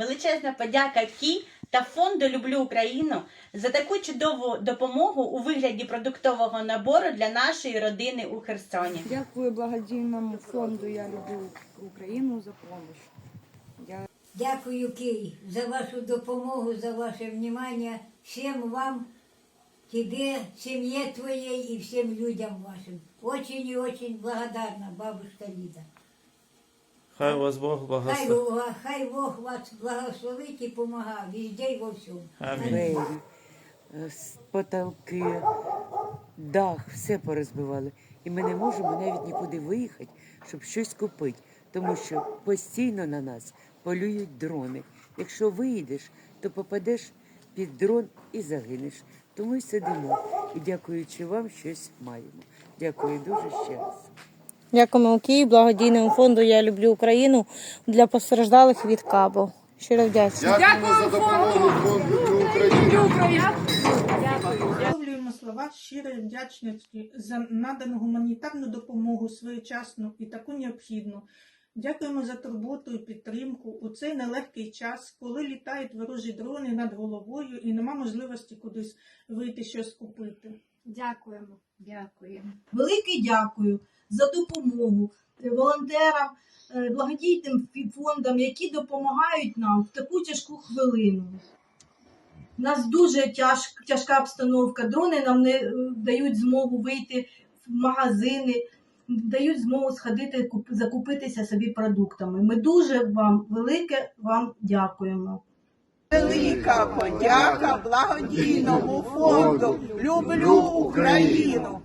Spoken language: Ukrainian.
Величезна подяка Кі та фонду Люблю Україну за таку чудову допомогу у вигляді продуктового набору для нашої родини у Херсоні. Дякую благодійному фонду Я люблю Україну за допомогу. Я Дякую, Київ, за вашу допомогу, за ваше внимание. Всем вам, тебе, семье твоей и всем людям вашим. Очень и очень благодарна, бабушка Лида. Хай вас Бог Хай, благословить. Бог- хай Бог вас благословить и помогал везде и во всем. Амінь. двері, е, с- потолки, дах, все порозбивали. І ми не можемо навіть нікуди виїхати, щоб щось купити, тому що постійно на нас полюють дрони. Якщо виїдеш, то попадеш під дрон і загинеш. Тому й сидимо. І дякуючи вам, щось маємо. Дякую дуже ще раз. Дякуємо Київ, благодійному фонду Я люблю Україну для постраждалих від кабу. Щиро вдячна. Дякуємо за допомогу фонду України. Висловлюємо слова щирої вдячності за надану гуманітарну допомогу своєчасну і таку необхідну. Дякуємо за турботу і підтримку у цей нелегкий час, коли літають ворожі дрони над головою і нема можливості кудись вийти щось купити. Дякуємо. Дякуємо. Велике дякую за допомогу е, волонтерам, е, благодійним фондам, які допомагають нам в таку тяжку хвилину. У нас дуже тяж, тяжка обстановка. Дрони нам не е, дають змогу вийти в магазини, дають змогу сходити куп- закупитися собі продуктами. Ми дуже вам велике вам дякуємо. Велика подяка благодійному фонду Люблю Україну.